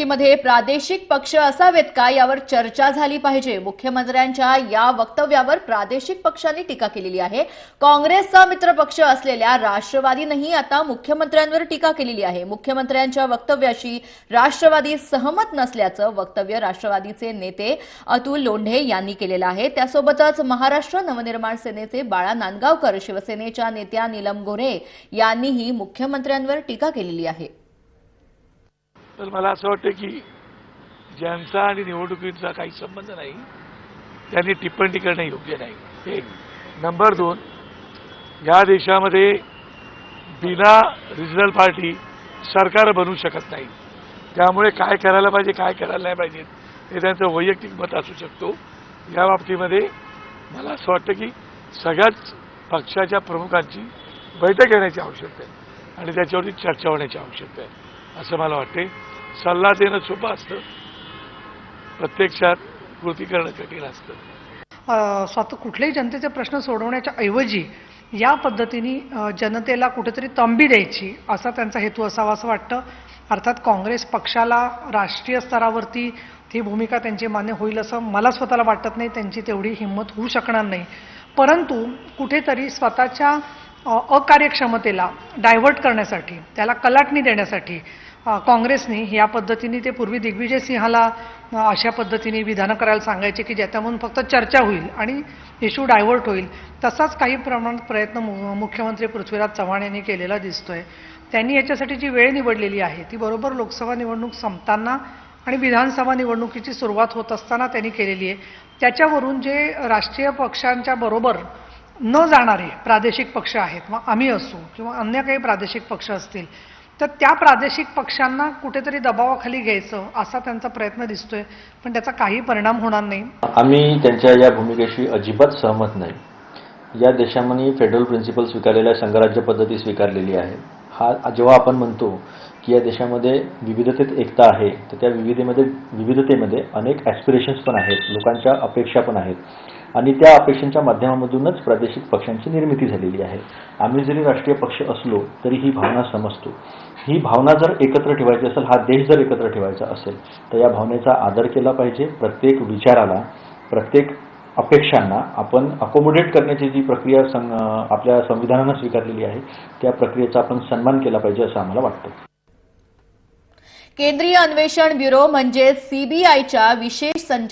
बैठकीमध्ये प्रादेशिक पक्ष असावेत का यावर चर्चा झाली पाहिजे. मुख्यमंत्र्यांच्या या वक्तव्यावर प्रादेशिक पक्षांनी टीका केलेली आहे. काँग्रेसचा मित्रपक्ष असलेल्या राष्ट्रवादीनंही आता मुख्यमंत्र्यांवर टीका केलेली आहे. मुख्यमंत्र्यांच्या वक्तव्याशी राष्ट्रवादी सहमत नसल्याचं वक्तव्य राष्ट्रवादीचे नेते अतुल लोंढे यांनी केलेलं आहे. त्यासोबतच महाराष्ट्र नवनिर्माण सेनेचे बाळा नांदगावकर शिवसेनेच्या नेत्या नीलम गोऱ्हे यांनीही मुख्यमंत्र्यांवर टीका केलेली आहे. तर मला असं वाटतं की ज्यांचा आणि निवडणुकीचा काही संबंध नाही त्यांनी टिप्पणी करणं योग्य नाही. एक. नंबर दोन या देशामध्ये बिना रिजनल पार्टी सरकार बनू शकत नाही. त्यामुळे काय करायला पाहिजे काय करायला नाही पाहिजे हे त्यांचं वैयक्तिक मत असू शकतो. या बाबतीमध्ये मला असं वाटतं की सगळ्याच पक्षाच्या प्रमुखांची बैठक घेण्याची आवश्यकता आहे आणि त्याच्यावरती चर्चा होण्याची आवश्यकता आहे. असं मला वाटते सल्ला देणं सोपं असतं. प्रत्यक्षात कृती करणं कठीण असतं. स्वतः कुठलेही जनतेचे प्रश्न सोडवण्याच्या ऐवजी या पद्धतीने जनतेला कुठेतरी तंबी द्यायची असा त्यांचा हेतू असावा असं वाटतं. अर्थात काँग्रेस पक्षाला राष्ट्रीय स्तरावरती ती भूमिका त्यांची मान्य होईल असं मला स्वतःला वाटत नाही. त्यांची तेवढी हिंमत होऊ शकणार नाही. परंतु कुठेतरी स्वतःच्या अकार्यक्षमतेला डायव्हर्ट करण्यासाठी त्याला कलाटणी देण्यासाठी काँग्रेसनी काँग्रेसने या पद्धतीने ते पूर्वी दिग्विजय सिंहाला अशा पद्धतीने विधानं करायला सांगायचे की ज्याच्यामधून फक्त चर्चा होईल आणि इश्यू डायव्हर्ट होईल तसाच काही प्रमाणात प्रयत्न मु- मुख्यमंत्री पृथ्वीराज चव्हाण यांनी केलेला दिसतोय. त्यांनी याच्यासाठी जी वेळ निवडलेली आहे ती बरोबर लोकसभा निवडणूक संपताना आणि विधानसभा निवडणुकीची सुरुवात होत असताना त्यांनी केलेली आहे. त्याच्यावरून जे राष्ट्रीय पक्षांच्या बरोबर न जाणारे प्रादेशिक पक्ष आहेत मग आम्ही असू किंवा अन्य काही प्रादेशिक पक्ष असतील तर त्या प्रादेशिक पक्षांना कुठेतरी दबावाखाली घ्यायचं असा त्यांचा प्रयत्न दिसतोय पण त्याचा काही परिणाम होणार नाही. आम्ही त्यांच्या या भूमिकेशी अजिबात सहमत नाही. या देशामध्ये फेडरल प्रिन्सिपल स्वीकारलेल्या संघराज्य पद्धती स्वीकारलेली आहे. हा जेव्हा आपण म्हणतो की या देशामध्ये विविधतेत एकता आहे तर त्या विविधेमध्ये विविधतेमध्ये अनेक ॲस्पिरेशन्स पण आहेत लोकांच्या अपेक्षा पण आहेत. आणि त्या अपेक्षांच्या माध्यमामधूनच प्रादेशिक पक्षांची निर्मिती झालेली आहे. आम्ही जरी राष्ट्रीय पक्ष असलो तरी ही भावना समजतो. ही भावना जर एकत्र ठेवायची असेल हा देश जर एकत्र ठेवायचा असेल तर या भावनेचा आदर केला पाहिजे. प्रत्येक विचाराला प्रत्येक अपेक्षांना आपण अकोमोडेट करण्याची जी प्रक्रिया सं आपल्या संविधानानं स्वीकारलेली आहे त्या प्रक्रियेचा आपण सन्मान केला पाहिजे असं आम्हाला वाटतं. केंद्रीय अन्वेषण ब्युरो म्हणजेच सीबीआयच्या विशेष संच